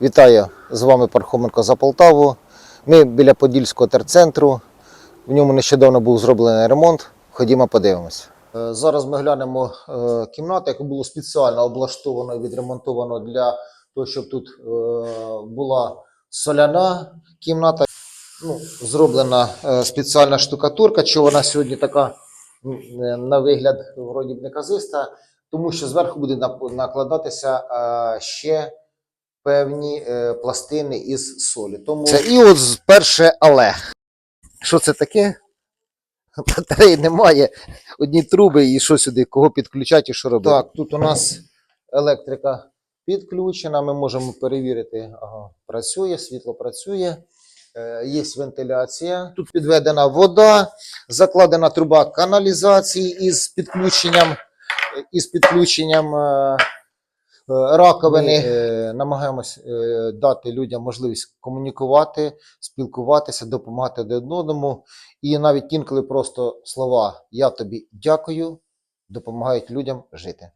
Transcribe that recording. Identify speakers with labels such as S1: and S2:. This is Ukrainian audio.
S1: Вітаю з вами Пархоменко за Полтаву. Ми біля Подільського терцентру. В ньому нещодавно був зроблений ремонт. Ходімо подивимось. Е, Зараз ми глянемо е, кімнату, яку було спеціально облаштовано і відремонтовано для того, щоб тут е, була соляна кімната. Ну, зроблена спеціальна штукатурка, чи вона сьогодні така на вигляд вроді б неказиста, тому що зверху буде накладатися ще певні е, пластини із солі. Тому це і от перше але. Що це таке? Батареї немає, одні труби і що сюди, кого підключати і що робити. Так, тут у нас електрика підключена, ми можемо перевірити, ага, працює, світло працює. Е, Є вентиляція. Тут підведена вода, закладена труба каналізації із підключенням, е, із підключенням е, раковини. Ми е, намагаємось е, дати людям можливість комунікувати, спілкуватися, допомагати один одному. І навіть інколи просто слова Я тобі дякую допомагають людям жити.